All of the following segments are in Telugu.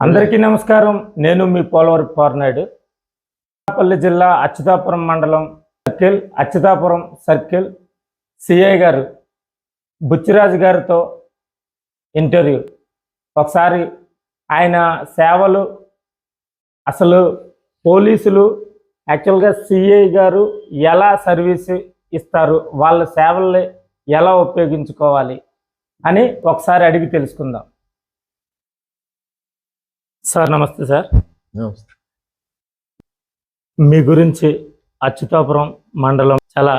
అందరికీ నమస్కారం. నేను మీ పోలవరం పార్నాయుడు. పల్లి జిల్లా అచ్యుతాపురం మండలం సర్కిల్ అచ్యుతాపురం సర్కిల్ సిఐ గారు బుచ్చిరాజు గారితో ఇంటర్వ్యూ. ఒకసారి ఆయన సేవలు అసలు పోలీసులు యాక్చువల్గా సిఐ గారు ఎలా సర్వీస్ ఇస్తారు వాళ్ళ సేవల్ని ఎలా ఉపయోగించుకోవాలి అని ఒకసారి అడిగి తెలుసుకుందాం. సార్ నమస్తే సార్. నమస్తే. మీ గురించి అచ్యుతాపురం మండలం చాలా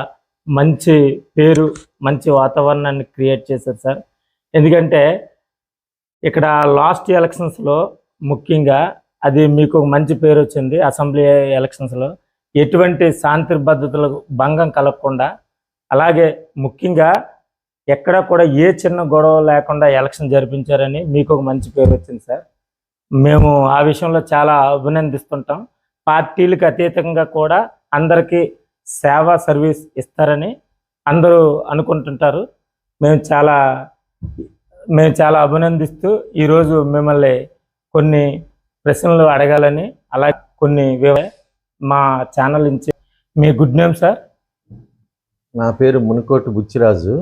మంచి పేరు మంచి వాతావరణాన్ని క్రియేట్ చేశారు సార్. ఎందుకంటే ఇక్కడ లాస్ట్ ఎలక్షన్స్లో ముఖ్యంగా అది మీకు మంచి పేరు వచ్చింది అసెంబ్లీ ఎలక్షన్స్లో. ఎటువంటి శాంతి భద్రతలకు భంగం కలగకుండా అలాగే ముఖ్యంగా ఎక్కడ కూడా ఏ చిన్న గొడవ లేకుండా ఎలక్షన్ జరిపించారని మీకు ఒక మంచి పేరు వచ్చింది సార్. మేము ఆ విషయంలో చాలా అభినందిస్తుంటాం. పార్టీలకు అతీతంగా కూడా అందరికీ సేవా సర్వీస్ ఇస్తారని అందరూ అనుకుంటుంటారు. మేము చాలా మేము చాలా అభినందిస్తూ ఈరోజు మిమ్మల్ని కొన్ని ప్రశ్నలు అడగాలని అలా కొన్ని మా ఛానల్ నుంచి మీ గుడ్ నేమ్ సార్? నా పేరు మునికోటి బుచ్చిరాజు.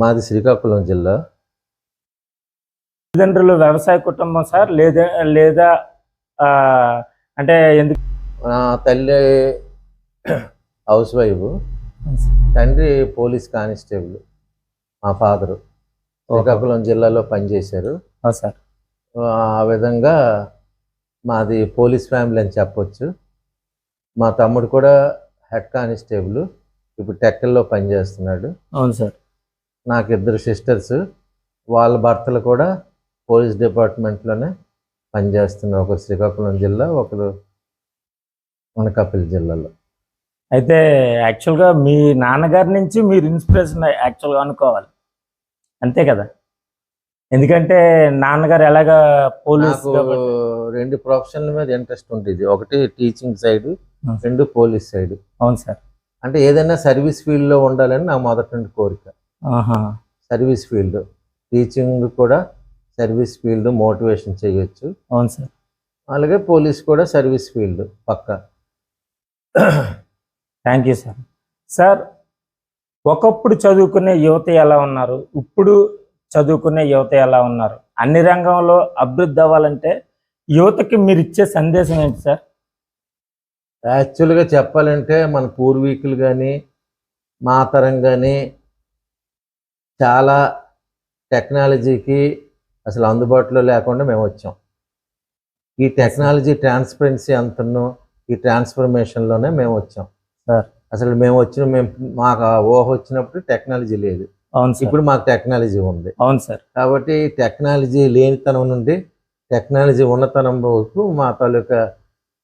మాది శ్రీకాకుళం జిల్లా. తల్లిదండ్రులు వ్యవసాయ కుటుంబం సార్ లేదా లేదా అంటే ఎందుకు? నా తల్లి హౌస్ వైఫ్ తండ్రి పోలీస్ కానిస్టేబుల్ మా ఫాదరు. శ్రీకాకుళం జిల్లాలో పనిచేశారు. సార్. ఆ విధంగా మాది పోలీస్ ఫ్యామిలీ అని చెప్పొచ్చు. మా తమ్ముడు కూడా హెడ్ కానిస్టేబుల్ ఇప్పుడు టెక్కల్లో పనిచేస్తున్నాడు. అవును సార్. నాకు ఇద్దరు సిస్టర్స్ వాళ్ళ భర్తలు కూడా పోలీస్ డిపార్ట్మెంట్లోనే పనిచేస్తున్నారు ఒకరు శ్రీకాకుళం జిల్లా ఒకరు అనకాపల్లి జిల్లాలో. అయితే యాక్చువల్గా మీ నాన్నగారి నుంచి మీరు ఇన్స్పిరేషన్ యాక్చువల్గా అనుకోవాలి. అంతే కదా? ఎందుకంటే నాన్నగారు ఎలాగా పోలీస్ రెండు ప్రొఫెషన్ల మీద ఇంట్రెస్ట్ ఉంటుంది ఒకటి టీచింగ్ సైడ్. రెండు పోలీస్ సైడ్. అవును సార్. అంటే ఏదైనా సర్వీస్ ఫీల్డ్లో ఉండాలని నా మొదటి నుండి కోరిక. సర్వీస్ ఫీల్డ్ టీచింగ్ కూడా సర్వీస్ ఫీల్డ్ మోటివేషన్ చేయొచ్చు. అవును సార్. అలాగే పోలీస్ కూడా సర్వీస్ ఫీల్డ్ పక్క. థ్యాంక్ యూ సార్ సార్ ఒకప్పుడు చదువుకునే యువత ఎలా ఉన్నారు? ఇప్పుడు చదువుకునే యువత ఎలా ఉన్నారు? అన్ని రంగంలో అభివృద్ధి అవ్వాలంటే యువతకి మీరు ఇచ్చే సందేశం ఏంటి సార్ యాక్చువల్గా చెప్పాలంటే మన పూర్వీకులు కానీ మా తరం కానీ చాలా టెక్నాలజీకి అసలు అందుబాటులో లేకుండా మేము వచ్చాం. ఈ టెక్నాలజీ ట్రాన్స్పరెన్సీ అంతను ఈ ట్రాన్స్ఫర్మేషన్లోనే మేము వచ్చాం. సార్. అసలు మేము వచ్చిన మేము మాకు ఊహ వచ్చినప్పుడు టెక్నాలజీ లేదు. అవును సార్. ఇప్పుడు మాకు టెక్నాలజీ ఉంది. అవును సార్. కాబట్టి టెక్నాలజీ లేనితనం నుండి టెక్నాలజీ ఉన్నతనం వరకు మా తాలూకా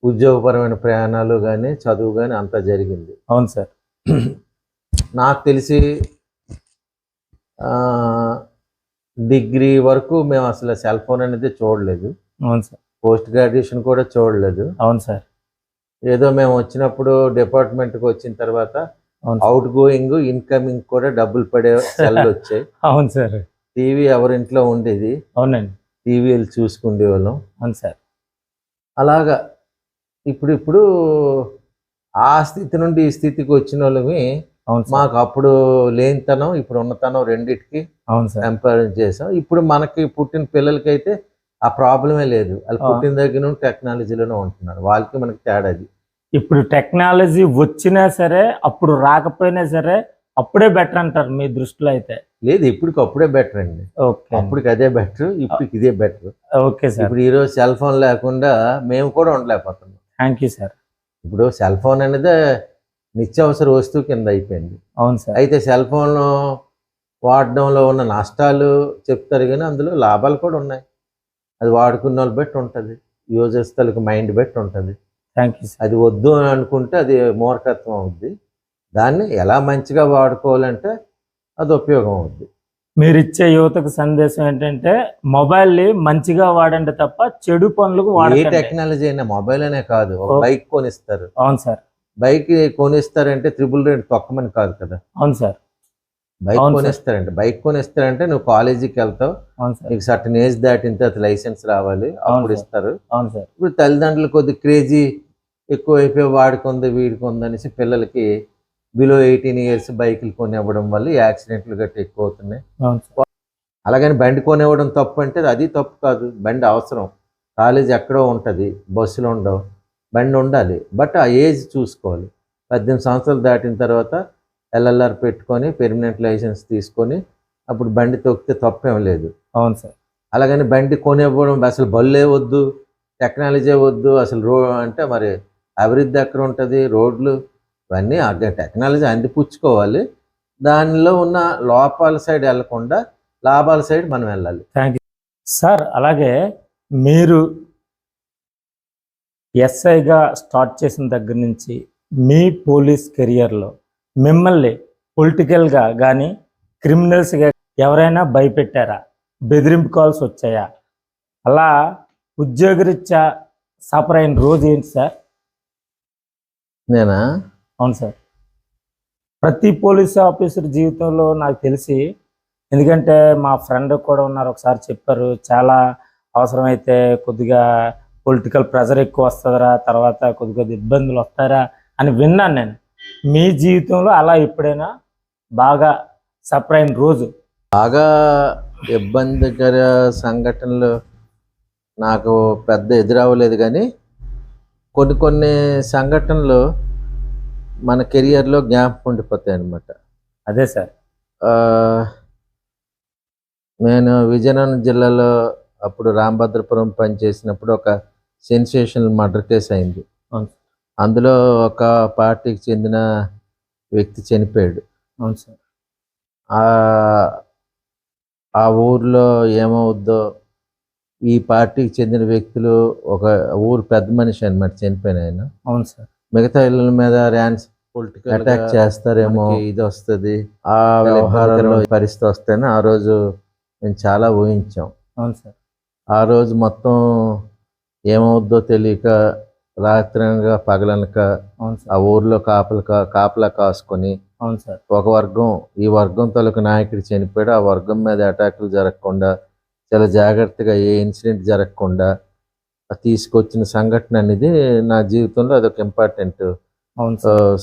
ఉద్యోగపరమైన ప్రయాణాలు కానీ చదువు కానీ అంతా జరిగింది. అవును సార్. నాకు తెలిసి డిగ్రీ వరకు మేము అసలు సెల్ ఫోన్ అనేది చూడలేదు. అవును సార్. పోస్ట్ గ్రాడ్యుయేషన్ కూడా చూడలేదు. అవును సార్. ఏదో మేము వచ్చినప్పుడు డిపార్ట్మెంట్కి వచ్చిన తర్వాత అవుట్ గోయింగ్ ఇన్కమింగ్ కూడా డబ్బులు పడే సెల్ వచ్చాయి. అవును సార్. టీవీ ఎవరింట్లో ఉండేది? అవునండి. టీవీలు చూసుకునే వాళ్ళం అవును సార్. అలాగా ఇప్పుడు ఇప్పుడు ఆ స్థితి నుండి ఈ స్థితికి వచ్చిన వాళ్ళమి అవును సార్. మాకు అప్పుడు లేనితనం ఇప్పుడు ఉన్నతనం రెండిటికి అవును సార్. కంపేర్ చేసాం. ఇప్పుడు మనకి పుట్టిన పిల్లలకైతే ఆ ప్రాబ్లమే లేదు. వాళ్ళు ఆ. పుట్టిన దగ్గర నుండి టెక్నాలజీలోనే ఉంటున్నారు. వాళ్ళకి మనకి తేడా అది. ఇప్పుడు టెక్నాలజీ వచ్చినా సరే అప్పుడు రాకపోయినా సరే అప్పుడే బెటర్ అంటారు మీ దృష్టిలో అయితే. లేదు ఇప్పటికి అప్పుడే బెటర్ అండి. ఓకే. అప్పటికి అదే బెటర్ ఇప్పటికి ఇదే బెటర్. Okay sir. ఇప్పుడు ఈరోజు సెల్ ఫోన్ లేకుండా మేము కూడా ఉండలేకపోతున్నాం. Thank you sir. ఇప్పుడు సెల్ ఫోన్ అనేది నిత్యావసర వస్తువు కింద అయిపోయింది. అవును సార్. అయితే సెల్ ఫోన్ వాడడంలో ఉన్న నష్టాలు చెప్తారు కానీ అందులో లాభాలు కూడా ఉన్నాయి. అది వాడుకున్న వాళ్ళు బట్టి ఉంటుంది. యూజర్స్ తలకు మైండ్ బట్టి ఉంటుంది. థ్యాంక్ యూ అది వద్దు అని అనుకుంటే అది మూర్ఖత్వం అవుద్ది. దాన్ని ఎలా మంచిగా వాడుకోవాలంటే అది ఉపయోగం అవుద్ది. మీరు ఇచ్చే యువతకు సందేశం ఏంటంటే మొబైల్ని మంచిగా వాడండి తప్ప చెడు పనులకు వాడకండి. టెక్నాలజీ అయినా మొబైల్ అనే కాదు. బైక్ కొనిస్తారు. అవును సార్. బైక్ కొనిస్తారంటే త్రిబుల్ రేట్ తొక్కమని కాదు కదా. అవును సార్. బైక్. కొనిస్తారంట బైక్ కొనిస్తారంటే నువ్వు కాలేజీకి వెళ్తావు నీకు సర్టన్ ఏజ్ దాటిన తర్వాత లైసెన్స్ రావాలి అప్పుడు. ఇస్తారు. అవును సార్. ఇప్పుడు తల్లిదండ్రులు కొద్ది క్రేజీ ఎక్కువ అయిపోయి వాడికి ఉంది వీడికి ఉంది అనేసి పిల్లలకి బిలో ఎయిటీన్ ఇయర్స్ బైకులు కొనివ్వడం వల్ల యాక్సిడెంట్లు గట్రా ఎక్కువ అవుతున్నాయి అలాగని బండి కొనివ్వడం తప్పు అంటే అది తప్పు కాదు బండి అవసరం. కాలేజ్ ఎక్కడో ఉంటుంది బస్సులు ఉండవు. బండి ఉండాలి. బట్ ఆ ఏజ్ చూసుకోవాలి. పద్దెనిమిది సంవత్సరాలు దాటిన తర్వాత ఎల్ఎల్ఆర్ పెట్టుకొని పెర్మనెంట్ లైసెన్స్ తీసుకొని అప్పుడు బండి తొక్కితే తప్పేం లేదు. అవును సార్. అలాగని బండి కొనివ్వడం అసలు బళ్ళే వద్దు టెక్నాలజీ వద్దు అసలు రో అంటే మరి అభివృద్ధి ఎక్కడ ఉంటుంది? రోడ్లు ఇవన్నీ టెక్నాలజీ అందిపుచ్చుకోవాలి. దానిలో ఉన్న లోపాల సైడ్ వెళ్ళకుండా లాభాల సైడ్ మనం వెళ్ళాలి. థ్యాంక్ యూ సార్ అలాగే మీరు ఎస్ఐగా స్టార్ట్ చేసిన దగ్గర నుంచి మీ పోలీస్ కెరియర్లో మిమ్మల్ని పొలిటికల్గా కానీ క్రిమినల్స్గా ఎవరైనా భయపెట్టారా? బెదిరింపు కాల్స్ వచ్చాయా? అలా ఉద్యోగరీత్యా సఫర్ అయిన రోజు ఏంటి సార్? నేనా? అవును సార్. ప్రతి పోలీస్ ఆఫీసర్ జీవితంలో నాకు తెలిసి ఎందుకంటే మా ఫ్రెండ్ కూడా ఉన్నారు ఒకసారి చెప్పారు చాలా అవసరమైతే కొద్దిగా పొలిటికల్ ప్రెజర్ ఎక్కువ వస్తుందిరా? తర్వాత కొద్ది కొద్ది ఇబ్బందులు వస్తారా? అని విన్నాను నేను. మీ జీవితంలో అలా ఎప్పుడైనా బాగా సఫర్ అయిన రోజు? బాగా ఇబ్బందికర సంఘటనలు నాకు పెద్ద ఎదురవ్వలేదు కానీ కొన్ని కొన్ని సంఘటనలు మన కెరియర్లో జ్ఞాపకం ఉండిపోతాయి అన్నమాట. అదే సార్. నేను విజయనగరం జిల్లాలో అప్పుడు రామభద్రపురం పనిచేసినప్పుడు ఒక సెన్సేషనల్ మర్డర్ కేసు అయింది. అందులో ఒక పార్టీకి చెందిన వ్యక్తి చనిపోయాడు. అవును సార్. ఆ ఆ ఊర్లో ఏమవుద్దో ఈ పార్టీకి చెందిన వ్యక్తులు ఒక ఊరు పెద్ద మనిషి అనమాట చనిపోయిన ఆయన. అవును సార్. మిగతా ఇళ్ళ మీద ర్యాన్స్ పొలిటికల్ అటాక్ చేస్తారేమో ఇది వస్తుంది. ఆ వ్యవహారంలో పరిస్థితి వస్తేనే ఆ రోజు మేము చాలా ఊహించాం. అవును సార్. ఆ రోజు మొత్తం ఏమవుద్దో తెలియక రాత్రనగా పగలనక ఆ ఊర్లో కాపలా కాపలా కాసుకొని అవును సార్. ఒక వర్గం ఈ వర్గం తాలూకు నాయకుడు చనిపోయాడు. ఆ వర్గం మీద అటాకులు జరగకుండా చాలా జాగ్రత్తగా ఏ ఇన్సిడెంట్ జరగకుండా తీసుకొచ్చిన సంఘటన అనేది నా జీవితంలో అదొక ఇంపార్టెంట్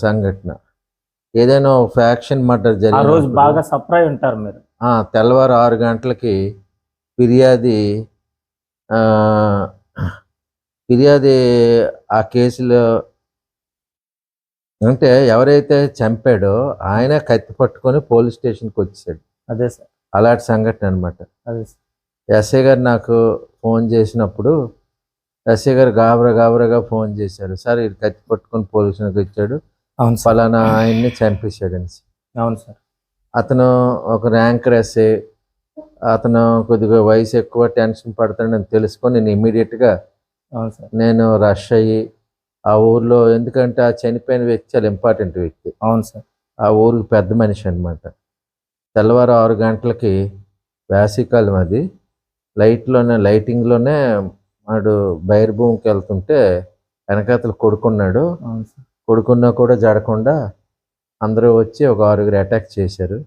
సంఘటన. ఏదైనా ఫ్యాక్షన్ మర్డర్ జరిగిన రోజు బాగా అయి ఉంటారు మీరు. తెల్లవారు ఆరు గంటలకి ఫిర్యాది ఫిర్యాది ఆ కేసులో అంటే ఎవరైతే చంపాడో ఆయన కత్తి పట్టుకొని పోలీస్ స్టేషన్కి వచ్చేసాడు అదే సార్. అలాంటి సంఘటన అనమాట అదే సార్. ఎస్ఐ గారు నాకు ఫోన్ చేసినప్పుడు ఎస్ఐ గారు గాబరా గాబరాగా ఫోన్ చేశారు. సార్ ఇది కత్తి పట్టుకొని పోలీసులకు వచ్చాడు. అవును ఫలానా ఆయన్ని చంపేశాడు అని అవును సార్. అతను ఒక ర్యాంకర్ ఎస్ఏ అతను కొద్దిగా వయసు ఎక్కువ టెన్షన్ పడతాడని తెలుసుకొని నేను ఇమీడియట్గా నేను రష్ అయ్యి ఆ ఊర్లో ఎందుకంటే ఆ చనిపోయిన వ్యక్తి చాలా ఇంపార్టెంట్ వ్యక్తి. అవును సార్. ఆ ఊరికి పెద్ద మనిషి అనమాట తెల్లవారు ఆరు గంటలకి వేసవికాలం అది. లైట్లోనే లైటింగ్లోనే వాడు బైర్ భూమికి వెళ్తుంటే వెనకాతలు కొడుకున్నాడు. అవును సార్. కొడుకున్నా కూడా జడకుండా అందరూ వచ్చి ఒక ఆరుగురు అటాక్ చేశారు.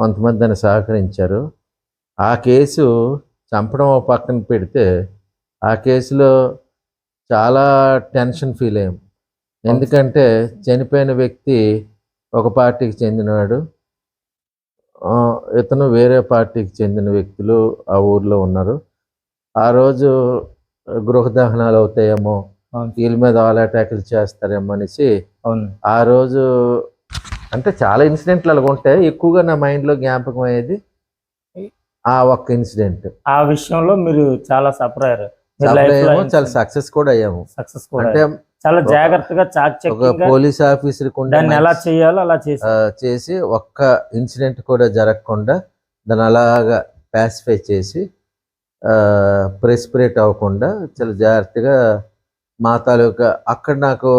కొంతమంది దాన్ని సహకరించారు. ఆ కేసు చంపడం పక్కన పెడితే ఆ కేసులో చాలా టెన్షన్ ఫీల్ అయ్యాం. ఎందుకంటే చనిపోయిన వ్యక్తి ఒక పార్టీకి చెందినవాడు. ఇతను వేరే పార్టీకి చెందిన వ్యక్తులు ఆ ఊర్లో ఉన్నారు. ఆ రోజు గృహ దహనాలు అవుతాయేమో వీళ్ళ మీద ఆల్ అటాకులు చేస్తారేమో అనేసి ఆ రోజు అంటే చాలా ఇన్సిడెంట్లు అలాగ ఉంటాయి. ఎక్కువగా నా మైండ్లో జ్ఞాపకం అయ్యేది ఆ ఒక్క ఇన్సిడెంట్. ఆ విషయంలో మీరు చాలా సఫర్ అయ్యారు. చాలా సక్సెస్ కూడా అయ్యాము. సక్సెస్ కూడా అంటే. చాలా ఒక- జాగ్రత్తగా ఒక చాకచక్యంగా పోలీస్ ఆఫీసర్ దాన్ని ఎలా చేయాలో అలా చేసి చేసి ఒక్క ఇన్సిడెంట్ కూడా జరగకుండా దాన్ని అలాగా పాసిఫై చేసి ప్రెస్పిరేట్ అవ్వకుండా చాలా జాగ్రత్తగా మా తాలూకా అక్కడ నాకు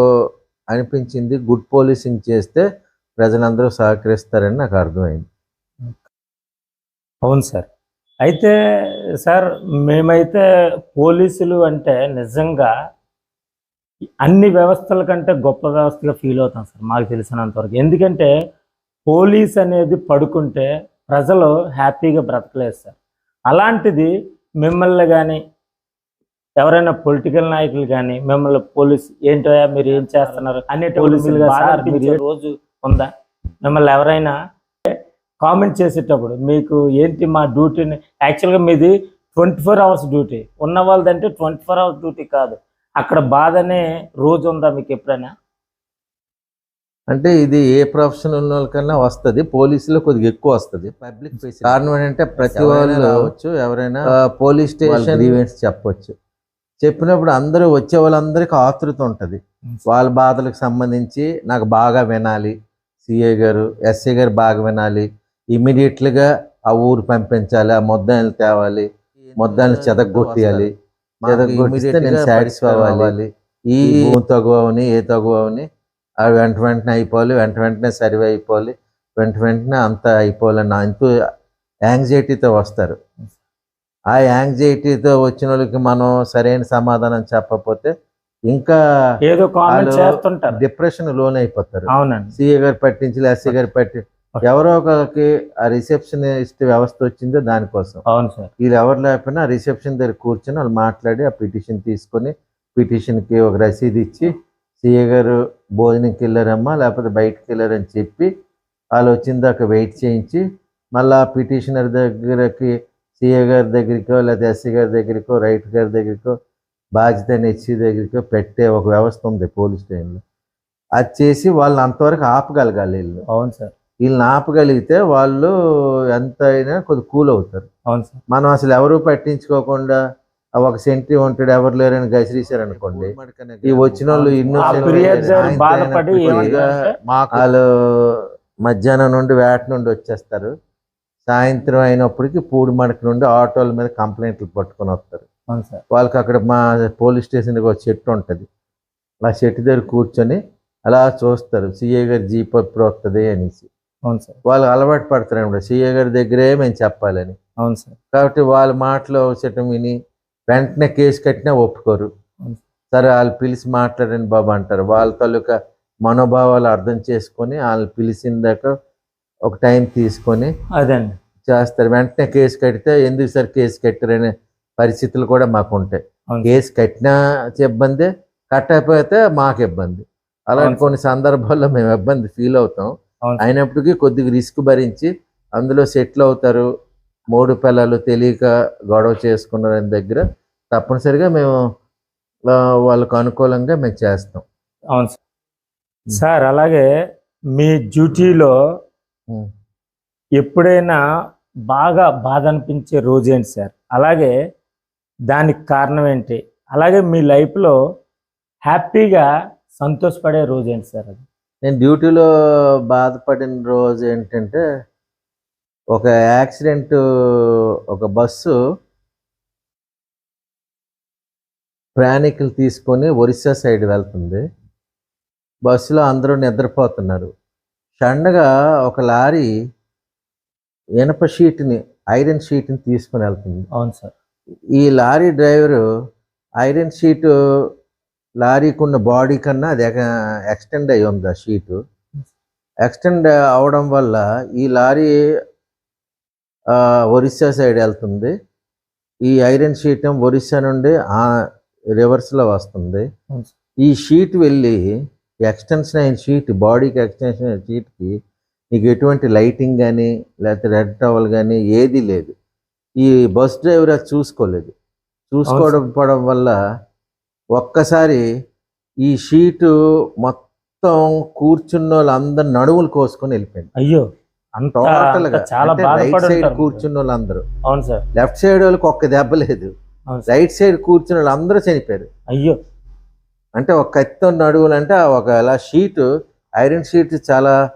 అనిపించింది గుడ్ పోలీసింగ్ చేస్తే ప్రజలందరూ సహకరిస్తారని నాకు అర్థమైంది. అవును సార్. అయితే సార్ మేమైతే పోలీసులు అంటే నిజంగా అన్ని వ్యవస్థల కంటే గొప్ప వ్యవస్థగా ఫీల్ అవుతాం సార్ మాకు తెలిసినంత వరకు. ఎందుకంటే పోలీస్ అనేది పడుకుంటే ప్రజలు హ్యాపీగా బ్రతకలేదు సార్. అలాంటిది మిమ్మల్ని కానీ ఎవరైనా పొలిటికల్ నాయకులు కానీ మిమ్మల్ని పోలీస్ ఏంటో మీరు ఏం చేస్తున్నారు? అనే పోలీసులుగా సార్ మీరు ఏ రోజు ఉందా? మిమ్మల్ని ఎవరైనా కామెంట్ చేసేటప్పుడు మీకు ఏంటి మా డ్యూటీని యాక్చువల్గా మీది ట్వంటీ ఫోర్ అవర్స్ డ్యూటీ ఉన్న వాళ్ళదంటే ట్వంటీ ఫోర్ అవర్స్ డ్యూటీ కాదు. అక్కడ బాధ అనే రోజు ఉందా మీకు ఎప్పుడైనా? అంటే ఇది ఏ ప్రొఫెషన్ ఉన్న వాళ్ళకన్నా వస్తుంది. పోలీసులో కొద్దిగా ఎక్కువ వస్తుంది. పబ్లిక్ కారణం ఏంటంటే ప్రతి వాళ్ళు రావచ్చు ఎవరైనా పోలీస్ స్టేషన్ ఈవెంట్స్ చెప్పొచ్చు. చెప్పినప్పుడు అందరూ వచ్చే వాళ్ళందరికీ ఆతృత ఉంటుంది. వాళ్ళ బాధలకు సంబంధించి నాకు బాగా వినాలి. సిఏ గారు ఎస్ఏ గారు బాగా వినాలి. ఇమీడియట్లుగా ఆ ఊరు పంపించాలి ఆ మొద్దాయిలు తేవాలి మొద్దాయిలు చెదగొట్టేయాలి. చెదగొట్టిస్తే నేను సాటిస్ఫై అవ్వాలి. ఈ తగువని ఏ తగువని అవి వెంట వెంటనే అయిపోవాలి వెంట వెంటనే సర్వే అయిపోవాలి వెంట వెంటనే అంతా అయిపోవాలని ఎంతో యాంగ్జైటీతో వస్తారు. ఆ యాంగ్జైటీతో వచ్చిన వాళ్ళకి మనం సరైన సమాధానం చెప్పకపోతే ఇంకా ఏదో డిప్రెషన్ లోన్ అయిపోతారు అవునండి. సిఏ గారు పట్టించి ఎస్సీ గారు పట్టి ఎవరో ఒకరికి ఆ రిసెప్షనిస్ట్ వ్యవస్థ వచ్చిందో దానికోసం. అవును సార్. వీళ్ళు ఎవరు లేకపోయినా రిసెప్షన్ దగ్గర కూర్చొని వాళ్ళు మాట్లాడి ఆ పిటిషన్ తీసుకొని పిటిషన్కి ఒక రసీదు ఇచ్చి సిఏ గారు భోజనంకి వెళ్ళారమ్మా లేకపోతే బయటకు వెళ్ళారని చెప్పి వాళ్ళు వచ్చిన దాకా వెయిట్ చేయించి మళ్ళీ ఆ పిటిషనర్ దగ్గరకి సిఏ గారి దగ్గరికో లేకపోతే ఎస్సీ గారి దగ్గరికో రైట్ గారి దగ్గరికో బాధ్యత హెచ్సి దగ్గరికో పెట్టే ఒక వ్యవస్థ ఉంది పోలీస్ స్టేషన్లో. అది చేసి వాళ్ళు అంతవరకు ఆపగలగాలి వీళ్ళు. అవును సార్. వీళ్ళని ఆపగలిగితే వాళ్ళు ఎంత అయినా కొద్ది కూల్ అవుతారు. అవును సార్. మనం అసలు ఎవరు పట్టించుకోకుండా ఒక సెంట్రీ ఉంటాడు ఎవరు లేరని గసిరీశారు అనుకోండి ఈ వచ్చిన వాళ్ళు మాకు వాళ్ళు మధ్యాహ్నం నుండి వేట నుండి వచ్చేస్తారు. సాయంత్రం అయినప్పటికీ పూడి మడక నుండి ఆటోల మీద కంప్లైంట్లు పట్టుకొని వస్తారు. అవును సార్. వాళ్ళకి అక్కడ మా పోలీస్ స్టేషన్కి ఒక చెట్టు ఉంటుంది. ఆ చెట్టు దగ్గర కూర్చొని అలా చూస్తారు. సిఏ గారి జీప్ ఎప్పుడు వస్తుంది అనేసి. అవును సార్. వాళ్ళు అలవాటు పడతారు అనమాట సిఏ గారి దగ్గరే మేము చెప్పాలని. అవును సార్. కాబట్టి వాళ్ళ మాటలు అవసరం విని వెంటనే కేసు కట్టినా ఒప్పుకోరు. సరే. వాళ్ళు పిలిచి మాట్లాడండి బాబు అంటారు. వాళ్ళ తాలూకా మనోభావాలు అర్థం చేసుకొని వాళ్ళు పిలిచిన దాకా ఒక టైం తీసుకొని అదండి చేస్తారు. వెంటనే కేసు కడితే ఎందుకు సార్ కేసు కట్టారనే పరిస్థితులు కూడా మాకు ఉంటాయి. కేసు కట్టినా ఇబ్బంది కట్టకపోతే మాకు ఇబ్బంది. అలాంటి. కొన్ని సందర్భాల్లో మేము ఇబ్బంది ఫీల్ అవుతాం. అయినప్పటికీ కొద్దిగా రిస్క్ భరించి అందులో సెటిల్ అవుతారు. మూడు పిల్లలు తెలియక గొడవ చేసుకున్నారని దగ్గర తప్పనిసరిగా మేము వాళ్ళకు అనుకూలంగా మేము చేస్తాం. అవును సార్. సార్ అలాగే మీ డ్యూటీలో. ఎప్పుడైనా బాగా బాధ అనిపించే రోజు ఏంటి సార్? అలాగే దానికి కారణం ఏంటి? అలాగే మీ లైఫ్లో హ్యాపీగా సంతోషపడే రోజు ఏంటి సార్ అది? నేను డ్యూటీలో బాధపడిన రోజు ఏంటంటే ఒక యాక్సిడెంట్ ఒక బస్సు ప్రయాణికులు తీసుకొని ఒరిస్సా సైడ్ వెళ్తుంది. బస్సులో అందరూ నిద్రపోతున్నారు. సడన్గా ఒక లారీ ఇనప షీట్ని ఐరన్ షీట్ని తీసుకొని వెళ్తుంది. అవును సార్. ఈ లారీ డ్రైవరు ఐరన్ షీటు లారీకి ఉన్న బాడీ కన్నా అది ఎక్స్టెండ్ అయ్యి ఉంది ఆ షీటు. ఎక్స్టెండ్ అవడం వల్ల ఈ లారీ ఒరిస్సా సైడ్ వెళ్తుంది. ఈ ఐరన్ షీట్ ఒరిస్సా నుండి ఆ రివర్స్లో వస్తుంది. ఈ షీట్ వెళ్ళి ఎక్స్టెన్షన్ అయిన షీట్ బాడీకి ఎక్స్టెన్షన్ అయిన షీట్కి నీకు ఎటువంటి లైటింగ్ కానీ లేకపోతే రెడ్ టవల్ కానీ ఏది లేదు. ఈ బస్ డ్రైవర్ అది చూసుకోలేదు. చూసుకోవడం వల్ల ఒక్కసారి ఈ షీటు మొత్తం కూర్చున్న వాళ్ళందరూ నడువులు కోసుకొని వెళ్ళిపోయింది. అయ్యో అంత టోటల్గా. చాలా రైట్ సైడ్. కూర్చున్న వాళ్ళందరూ అవును సార్. లెఫ్ట్ సైడ్ వాళ్ళకి ఒక్క దెబ్బ లేదు. రైట్ సైడ్ కూర్చున్న వాళ్ళందరూ చనిపోయారు. అయ్యో. అంటే ఒక కత్తితో నడువులు అంటే ఒక ఇలా షీట్ ఐరన్ షీట్ చాలా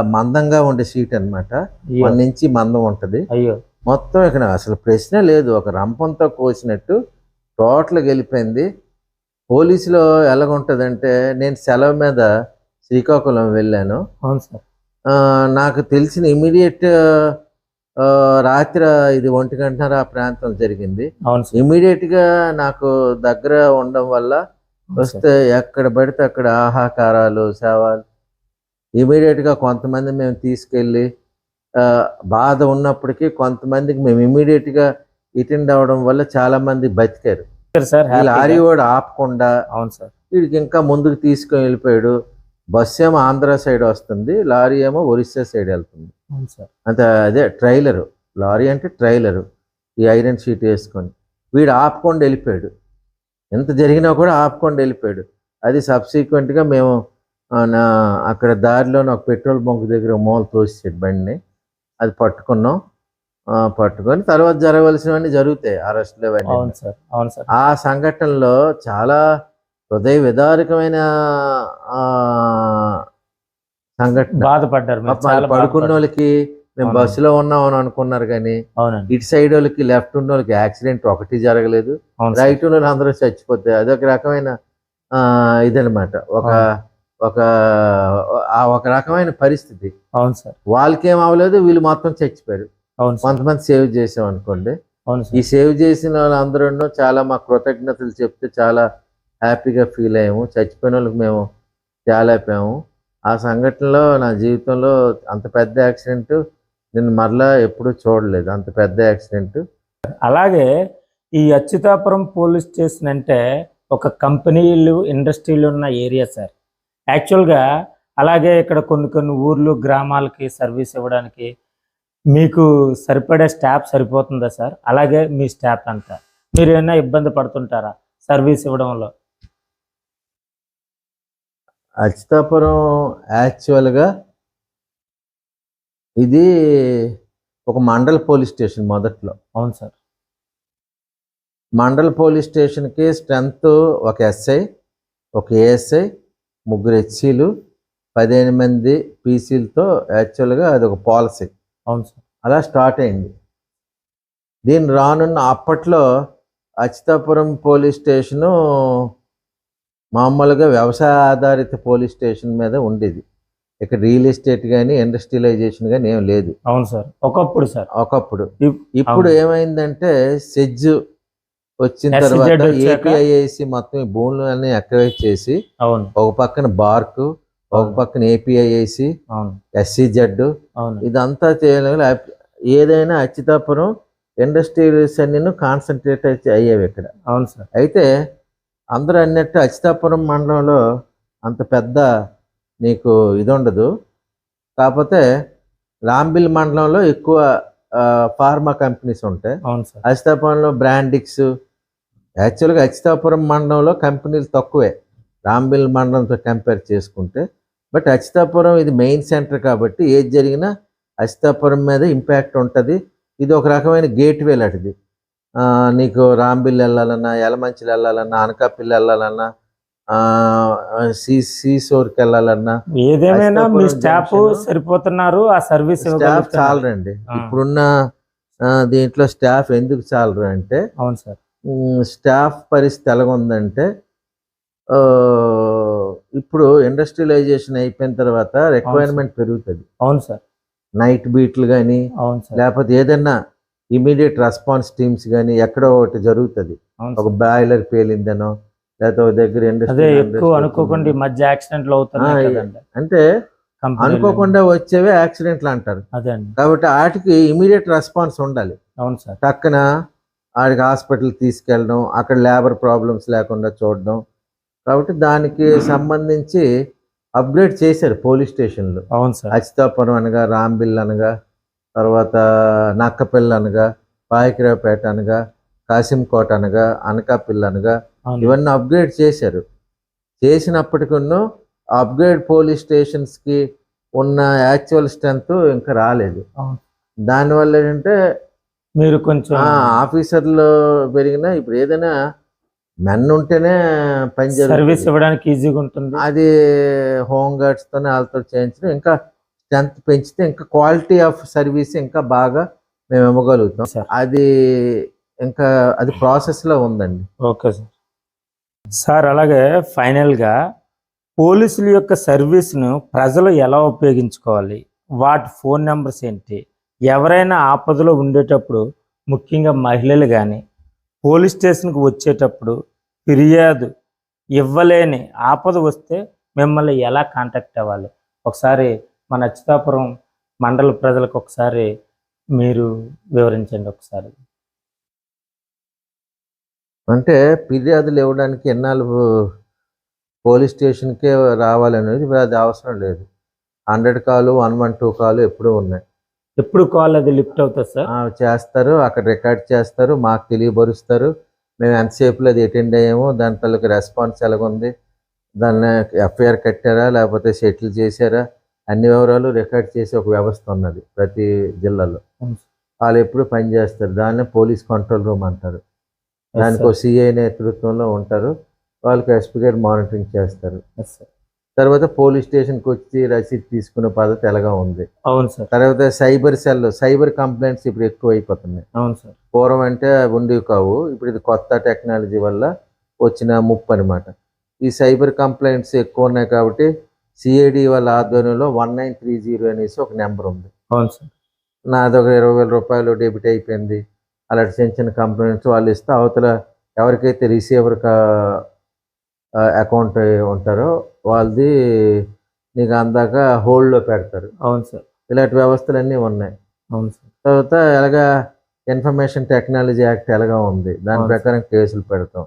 మందంగా ఉండే షీట్ అన్నమాట. అయ్యో. వన్ ఇంచి మందం ఉంటది. అయ్యో. మొత్తం ఇక్కడ అసలు ప్రశ్న లేదు. ఒక రంపంతో కోసినట్టు టోటల్గా వెళ్ళిపోయింది. పోలీసులో ఎలాగుంటుందంటే నేను సెలవు మీద శ్రీకాకుళం వెళ్ళాను. అవును సార్. నాకు తెలిసిన ఇమీడియట్ రాత్రి ఇది ఒంటి గంటన్నర ఆ ప్రాంతం జరిగింది. ఇమీడియట్గా నాకు దగ్గర ఉండడం వల్ల. వస్తే ఎక్కడ పడితే అక్కడ ఆహాకారాలు సేవలు ఇమీడియట్గా కొంతమంది మేము తీసుకెళ్ళి బాధ ఉన్నప్పటికీ కొంతమందికి మేము ఇమీడియట్గా అటెండ్ అవ్వడం వల్ల చాలా మంది బతికారు. సార్ లారీ వాడు ఆపకుండా అవును సార్. వీడికి ఇంకా ముందుకు తీసుకొని వెళ్ళిపోయాడు. బస్సు ఏమో ఆంధ్ర సైడ్ వస్తుంది లారీ ఏమో ఒరిస్సా సైడ్ వెళ్తుంది. అవును సార్. అంత అదే ట్రైలరు లారీ అంటే ట్రైలరు ఈ ఐరన్ షీట్ వేసుకొని. వీడు ఆపుకొని వెళ్ళిపోయాడు. ఎంత జరిగినా కూడా ఆపుకొని వెళ్ళిపోయాడు. అది సబ్సిక్వెంట్గా మేము అక్కడ దారిలోనే ఒక పెట్రోల్ బంక్ దగ్గర మూల తోసేసాడు బండిని. అది పట్టుకున్నాం. పట్టుకొని తర్వాత జరగవలసినవన్నీ జరుగుతాయి. అరెస్టులు అవన్నీ అవును సార్. అవును సార్. ఆ సంఘటనలో చాలా హృదయ విదారకమైన ఆ, సంఘటన. బాధపడ్డారు పడుకున్న. వాళ్ళకి మేము. బస్సులో ఉన్నాం అని అనుకున్నారు కానీ ఇటు సైడ్ వాళ్ళకి లెఫ్ట్ ఉన్న వాళ్ళకి యాక్సిడెంట్ ఒకటి జరగలేదు. రైట్ ఉన్న వాళ్ళు అందరూ చచ్చిపోతాయి అదొక రకమైన ఆ, ఇదనమాట ఒక ఒక ఆ ఒక రకమైన పరిస్థితి. అవును సార్. వాళ్ళకి ఏం అవ్వలేదు వీళ్ళు మొత్తం చచ్చిపోయారు. అవును కొంతమంది సేవ్ చేసాం అనుకోండి. అవును ఈ సేవ్ చేసిన వాళ్ళందరూ చాలా మా కృతజ్ఞతలు చెప్తే చాలా హ్యాపీగా ఫీల్ అయ్యాము. చచ్చిపోయిన వాళ్ళకి మేము తేలేపాము ఆ సంఘటనలో నా జీవితంలో అంత పెద్ద యాక్సిడెంట్ నేను మరలా ఎప్పుడూ చూడలేదు. అంత పెద్ద యాక్సిడెంట్. అలాగే ఈ అచ్యుతాపురం పోలీస్ స్టేషన్ అంటే ఒక కంపెనీలు ఇండస్ట్రీలు ఉన్న ఏరియా సార్. యాక్చువల్గా అలాగే ఇక్కడ కొన్ని కొన్ని ఊర్లు గ్రామాలకి సర్వీస్ ఇవ్వడానికి మీకు సరిపడే స్టాఫ్ సరిపోతుందా సార్? అలాగే మీ స్టాఫ్ అంతా. మీరు ఏమైనా ఇబ్బంది పడుతుంటారా సర్వీస్ ఇవ్వడంలో? అచ్యుతాపురం యాక్చువల్గా ఇది ఒక మండల్ పోలీస్ స్టేషన్ మొదట్లో. అవును సార్. మండల్ పోలీస్ స్టేషన్కి స్ట్రెంత్ ఒక ఎస్ఐ ఒక ఏఎస్ఐ ముగ్గురు హెచ్సీలు పదిహేను మంది పీసీలతో యాక్చువల్గా అది ఒక పాలసీ. అవును సార్. అలా స్టార్ట్ అయింది. దీని రానున్న అప్పట్లో అచ్యుతాపురం పోలీస్ స్టేషను మామూలుగా వ్యవసాయ ఆధారిత పోలీస్ స్టేషన్ మీద ఉండేది. ఇక్కడ రియల్ ఎస్టేట్ కానీ ఇండస్ట్రియలైజేషన్ కానీ ఏం లేదు. అవును సార్. ఒకప్పుడు సార్. ఒకప్పుడు. ఇప్- ఇప్పుడు. ఏమైందంటే సెజ్ వచ్చిన తర్వాత? ఏపీఐఏసి మొత్తం భూములు అన్ని అక్వైర్ చేసి అవును. ఒక పక్కన బార్క్ ఒక. పక్కన ఏపీఐఏసి అవును. ఎస్సీజెడ్ అవును. ఇదంతా చేయగల ఏదైనా అచ్యుతాపురం ఇండస్ట్రీస్ అన్ని కాన్సన్ట్రేట్ అయితే అయ్యేవి ఇక్కడ. అవును సార్. అయితే అందరూ అన్నట్టు అచ్యుతాపురం మండలంలో అంత పెద్ద నీకు ఇది ఉండదు. కాకపోతే రాంబిల్ మండలంలో ఎక్కువ ఫార్మా కంపెనీస్ ఉంటాయి. అవును సార్. అచితాపురంలో బ్రాండిక్స్ యాక్చువల్గా అచితాపురం మండలంలో కంపెనీలు తక్కువే. రాంబిల్ మండలంతో కంపేర్ చేసుకుంటే బట్ అచితాపురం ఇది మెయిన్ సెంటర్ కాబట్టి ఏది జరిగినా అచితాపురం మీద ఇంపాక్ట్ ఉంటుంది ఇది ఒక రకమైన గేట్ వే లాంటిది ఆ, నీకు రాంబిల్ వెళ్ళాలన్నా యలమంచిలు వెళ్ళాలన్నా అనకాపల్లి వెళ్ళాలన్నా ఆ, సీ సీసోర్కి వెళ్ళాలన్నా ఏదేమైనా మీ స్టాఫ్. సరిపోతున్నారు ఆ సర్వీస్ స్టాఫ్. చాలరండి. ఇప్పుడున్న దీంట్లో స్టాఫ్ ఎందుకు చాలరు అంటే అవును సార్ స్టాఫ్ పరిస్థితి ఎలాగుందంటే ఆ, ఇప్పుడు ఇండస్ట్రియలైజేషన్ అయిపోయిన తర్వాత రిక్వైర్మెంట్ పెరుగుతుంది. అవును సార్. నైట్ బీట్లు కానీ అవును సార్. లేకపోతే ఏదైనా ఇమీడియట్ రెస్పాన్స్ టీమ్స్ కానీ ఎక్కడో ఒకటి జరుగుతుంది. ఒక. బాయిలర్ పేలిందనో లేకపోతే ఒక దగ్గర ఇండస్ట్రీ మధ్య యాక్సిడెంట్లు అవుతున్నాయి అంటే. అనుకోకుండా వచ్చేవే యాక్సిడెంట్లు అంటారు. కాబట్టి వాటికి ఇమీడియట్ రెస్పాన్స్ ఉండాలి. అవును సార్. టక్కున ఆడికి హాస్పిటల్ తీసుకెళ్ళడం అక్కడ లేబర్ ప్రాబ్లమ్స్ లేకుండా చూడడం కాబట్టి దానికి సంబంధించి అప్గ్రేడ్ చేశారు పోలీస్ స్టేషన్లు. అవును సార్. అచితాపురం అనగా రాంబిల్ అనగా తర్వాత నక్కపిల్ల అనగా పాయకరావుపేట అనగా కాసింకోట అనగా అనకాపిల్ల అనగా ఇవన్నీ అప్గ్రేడ్ చేశారు. చేసినప్పటికీ అప్గ్రేడ్ పోలీస్ స్టేషన్స్కి ఉన్న యాక్చువల్ స్ట్రెంత్ ఇంకా రాలేదు. దానివల్ల ఏంటంటే మీరు కొంచెం ఆఫీసర్లు పెరిగినా ఇప్పుడు ఏదైనా మెన్ ఉంటేనే పని సర్వీస్ ఇవ్వడానికి ఈజీగా ఉంటుంది. అది హోమ్ గార్డ్స్ తోనే వాళ్ళతో చేయించడం. ఇంకా స్ట్రెంత్ పెంచితే ఇంకా క్వాలిటీ ఆఫ్ సర్వీస్ ఇంకా బాగా మేము ఇవ్వగలుగుతాం. సార్. అది ఇంకా అది ప్రాసెస్లో ఉందండి. Okay sir. సార్ అలాగే ఫైనల్గా పోలీసుల యొక్క సర్వీస్ను ప్రజలు ఎలా ఉపయోగించుకోవాలి? వాటి ఫోన్ నెంబర్స్ ఏంటి? ఎవరైనా ఆపదలో ఉండేటప్పుడు ముఖ్యంగా మహిళలు కానీ పోలీస్ స్టేషన్కి వచ్చేటప్పుడు ఫిర్యాదు ఇవ్వలేని ఆపద వస్తే మిమ్మల్ని ఎలా కాంటాక్ట్ అవ్వాలి? ఒకసారి మన అచ్యుతాపురం మండల ప్రజలకు ఒకసారి మీరు వివరించండి ఒకసారి. అంటే ఫిర్యాదులు ఇవ్వడానికి ఎన్నాళ్ళు పోలీస్ స్టేషన్కే రావాలనేది అది అవసరం లేదు. Hundred call one one two కాలు ఎప్పుడూ ఉన్నాయి. ఎప్పుడు కాల్ అది లిఫ్ట్ అవుతుంది సార్? చేస్తారు. అక్కడ రికార్డ్ చేస్తారు. మాకు తెలియబరుస్తారు మేము ఎంతసేపులో అది అటెండ్ అయ్యామో దాని తాలూకు రెస్పాన్స్ ఎలాగుంది? దాన్ని ఎఫ్ఐఆర్ కట్టారా? లేకపోతే సెటిల్ చేశారా? అన్ని వివరాలు రికార్డ్ చేసే ఒక వ్యవస్థ ఉన్నది ప్రతి జిల్లాలో. వాళ్ళు ఎప్పుడు పనిచేస్తారు దాన్నే పోలీస్ కంట్రోల్ రూమ్ అంటారు. దానికి సిఐ నేతృత్వంలో ఉంటారు. వాళ్ళకి ఎస్పీ గారు మానిటరింగ్ చేస్తారు. తర్వాత పోలీస్ స్టేషన్కి వచ్చి రసీదు తీసుకునే పద్ధతి ఎలాగా ఉంది? అవును సార్. తర్వాత సైబర్ సెల్ సైబర్ కంప్లైంట్స్ ఇప్పుడు ఎక్కువ అయిపోతున్నాయి అవును సార్. పూర్వం అంటే ఉండేవి కావు. ఇప్పుడు ఇది కొత్త టెక్నాలజీ వల్ల వచ్చిన ముప్పు అనమాట ఈ సైబర్ కంప్లైంట్స్ ఎక్కువ ఉన్నాయి కాబట్టి సిఐడి వాళ్ళ ఆధ్వర్యంలో వన్ నైన్ త్రీ జీరో అనేసి ఒక నెంబర్ ఉంది. అవును సార్. నాది ఒక ఇరవై వేల రూపాయలు డెబిట్ అయిపోయింది. అలాంటి చిన్న చిన్న కంప్లైంట్స్ వాళ్ళు ఇస్తే అవతల ఎవరికైతే రిసీవర్ అకౌంట్ ఉంటారో వాళ్ళది నీకు అందాక హోల్డ్లో పెడతారు. అవును సార్. ఇలాంటి వ్యవస్థలన్నీ ఉన్నాయి. అవును సార్. తర్వాత ఎలాగా ఇన్ఫర్మేషన్ టెక్నాలజీ యాక్ట్ ఎలాగా ఉంది? దాని. ప్రకారం కేసులు పెడతాం.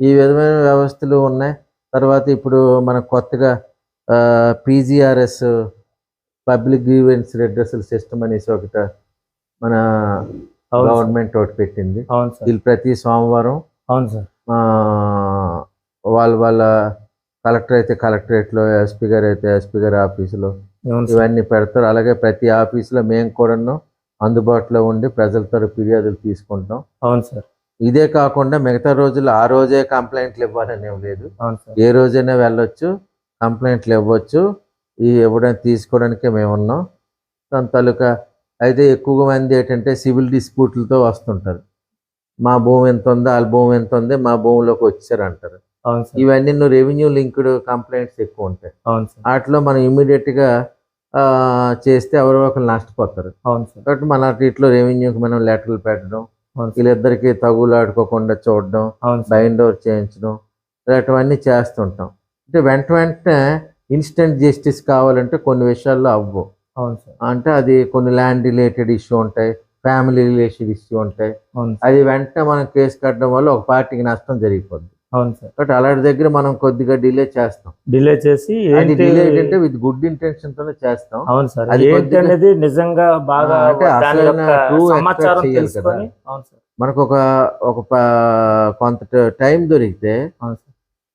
ఈ విధమైన వ్యవస్థలు ఉన్నాయి. తర్వాత ఇప్పుడు మనకు కొత్తగా PGRS public grievance redressal system అనేసి ఒకటి మన. గవర్నమెంట్ ఒకటి పెట్టింది. అవును సార్. వీళ్ళు ప్రతి సోమవారం అవును సార్. వాళ్ళ వాళ్ళ కలెక్టర్ అయితే కలెక్టరేట్లో ఎస్పీ గారు అయితే ఎస్పీ గారి ఆఫీసులో ఇవన్నీ పెడతారు. అలాగే ప్రతి ఆఫీసులో మేము కూడాను అందుబాటులో ఉండి ప్రజలతో ఫిర్యాదులు తీసుకుంటాం. అవును సార్. ఇదే కాకుండా మిగతా రోజులు ఆ రోజే కంప్లైంట్లు ఇవ్వాలని ఏం లేదు. అవును సార్. ఏ రోజైనా వెళ్ళొచ్చు కంప్లైంట్లు ఇవ్వచ్చు. ఈ ఇవ్వడానికి తీసుకోవడానికే మేము ఉన్నాం. దాని తాలూకా అయితే ఎక్కువ మంది ఏంటంటే సివిల్ డిస్ప్యూట్లతో వస్తుంటారు. మా భూమి ఎంత ఉంది వాళ్ళ భూమి ఎంత ఉంది మా భూమిలోకి వచ్చారు అంటారు ఇవన్నీ నువ్వు రెవెన్యూ లింక్డ్ కంప్లైంట్స్ ఎక్కువ ఉంటాయి. వాటిలో మనం ఇమీడియట్గా చేస్తే ఎవరో ఒకరు నష్టపోతారు. కాబట్టి మన వీటిలో రెవెన్యూకి మనం లెటర్లు పెట్టడం వీళ్ళిద్దరికి తగులాడుకోకుండా చూడడం బైండ్ ఓవర్ చేయించడం ఇలాంటివన్నీ చేస్తుంటాం. అంటే వెంట వెంటనే ఇన్స్టెంట్ జస్టిస్ కావాలంటే కొన్ని విషయాల్లో అవ్వవు అంటే అది కొన్ని ల్యాండ్ రిలేటెడ్ ఇష్యూ ఉంటాయి ఫ్యామిలీ రిలేషన్ ఇష్యూ ఉంటాయి. అది వెంటనే మనం కేసు కట్టడం వల్ల ఒక పార్టీకి నష్టం జరిగిపోద్ది. అవును సార్. కాబట్టి అలాంటి దగ్గర మనం కొద్దిగా డిలే చేస్తాం. డిలే చేసి డిలే ఏంటంటే విత్ గుడ్ ఇంటెన్షన్ తోనే చేస్తాం. అవును సార్. అది అనేది నిజంగా బాగా అంటే సమాచారం తెలుసుకొని అవును సార్. మనకు ఒక ఒక కొంత టైం దొరికితే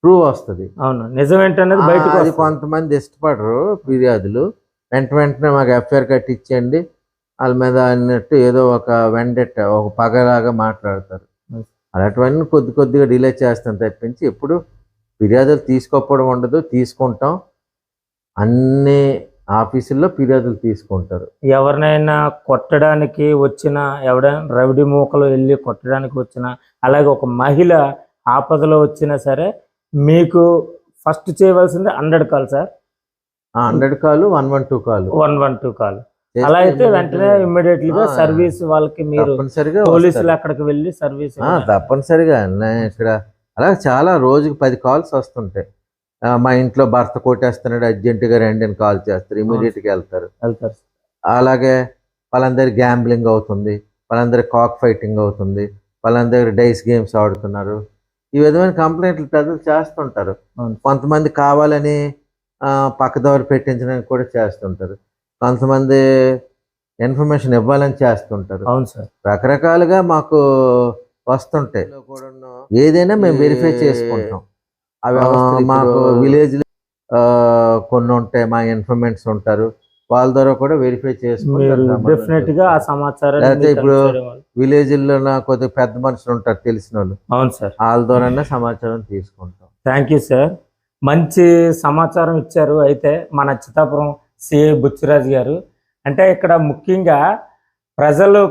ట్రూ వస్తుంది. అవును. నిజం ఏంటనేది బయటకు అది. కొంతమంది ఇష్టపడరు ఫిర్యాదులు. వెంట వెంటనే మాకు ఎఫ్ఐఆర్ కట్టించండి. వాళ్ళ మీద అన్నట్టు ఏదో ఒక వెండెట్ ఒక పగలాగా మాట్లాడతారు. అలాంటివన్నీ కొద్ది కొద్దిగా డిలే చేస్తాం తప్పించి ఎప్పుడు ఫిర్యాదులు తీసుకోకపోవడం ఉండదు తీసుకుంటాం. అన్ని ఆఫీసుల్లో ఫిర్యాదులు తీసుకుంటారు. ఎవరినైనా కొట్టడానికి వచ్చిన ఎవడైనా రవిడి మూకలు వెళ్ళి కొట్టడానికి వచ్చిన అలాగే ఒక మహిళ ఆపదలో వచ్చినా సరే మీకు ఫస్ట్ చేయవలసింది hundred call sir hundred call one one two call one one two call అలా అయితే వెంటనే ఇమ్మీడియట్లీ గా సర్వీస్ వాళ్ళకి మీరు పోలీసులు. అక్కడికి వెళ్ళి సర్వీస్ తప్పనిసరిగా నేను ఇక్కడ అలా చాలా రోజుకి పది కాల్స్ వస్తుంటాయి. మా ఇంట్లో భర్త కొట్టేస్తున్నాడు అర్జెంటుగా రండి అని కాల్ చేస్తారు. ఇమీడియట్గా వెళ్తారు. వెళ్తారు. అలాగే వాళ్ళందరి గ్యాంబ్లింగ్ అవుతుంది వాళ్ళందరి కాక్ ఫైటింగ్ అవుతుంది వాళ్ళందరి డైస్ గేమ్స్ ఆడుతున్నారు. ఈ విధమైన కంప్లైంట్లు ప్రజలు చేస్తుంటారు. కొంతమంది కావాలని పక్కదారి పెట్టించడానికి కూడా చేస్తుంటారు. కొంతమంది ఇన్ఫర్మేషన్ ఇవ్వాలని చేస్తుంటారు. అవును సార్. రకరకాలుగా మాకు వస్తుంటాయి. ఏదైనా మేము వెరిఫై చేసుకుంటాం. వ్యవస్థలు మాకు విలేజ్ కొన్ని ఉంటాయి మా ఇన్ఫర్మెంట్స్ ఉంటారు. వాళ్ళ ద్వారా కూడా వెరిఫై మీరు చేసుకుంటారు ఇప్పుడు-. విలేజ్లో నా కొద్దిగా పెద్ద మనుషులు ఉంటారు తెలిసిన వాళ్ళు. అవును సార్. వాళ్ళ ద్వారానే సమాచారం తీసుకుంటాం. థ్యాంక్ యూ సార్ మంచి సమాచారం ఇచ్చారు. అయితే మన చిత్తాపురం సిఐ బుచ్చిరాజు గారు. అంటే ఇక్కడ ముఖ్యంగా ప్రజలు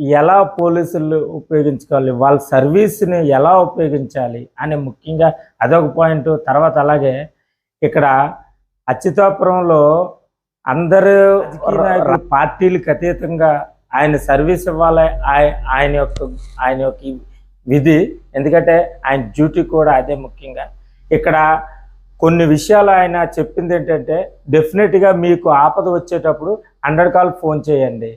ఎలా పోలీసులు ఉపయోగించుకోవాలి వాళ్ళ సర్వీస్ని ఎలా ఉపయోగించాలి అనే ముఖ్యంగా అదొక పాయింట్. తర్వాత అలాగే ఇక్కడ అచ్యుతాపురంలో అందరూ పార్టీలకు అతీతంగా ఆయన సర్వీస్ ఇవ్వాలి ఆయ- ఆయన యొక్క ఆయన యొక్క విధి. ఎందుకంటే ఆయన డ్యూటీ కూడా అదే ముఖ్యంగా. ఇక్కడ కొన్ని విషయాలు ఆయన చెప్పింది ఏంటంటే డెఫినెట్గా మీకు ఆపద వచ్చేటప్పుడు హండ్రెడ్ కాల్ ఫోన్ చేయండి.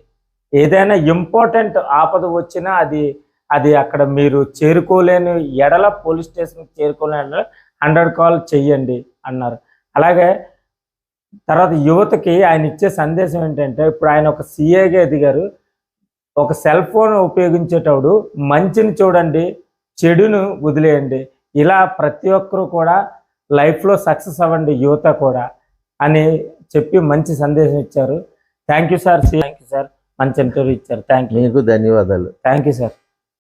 ఏదైనా ఇంపార్టెంట్ ఆపద వచ్చినా అది అది అక్కడ మీరు చేరుకోలేని ఎడల పోలీస్ స్టేషన్కి చేరుకోలేని హండ్రెడ్ కాల్ చెయ్యండి అన్నారు. అలాగే తర్వాత యువతకి ఆయన ఇచ్చే సందేశం ఏంటంటే ఇప్పుడు ఆయన ఒక సీఏగా ఎదిగారు. ఒక సెల్ ఫోన్ ఉపయోగించేటప్పుడు మంచిని చూడండి చెడును వదిలేయండి. ఇలా ప్రతి ఒక్కరూ కూడా లైఫ్లో సక్సెస్ అవ్వండి యువత కూడా అని చెప్పి మంచి సందేశం ఇచ్చారు. Thank you sir. Thank you sir. మంచి ఇంటర్వ్యూ ఇచ్చారు. Thank you. మీకు ధన్యవాదాలు. Thank you sir.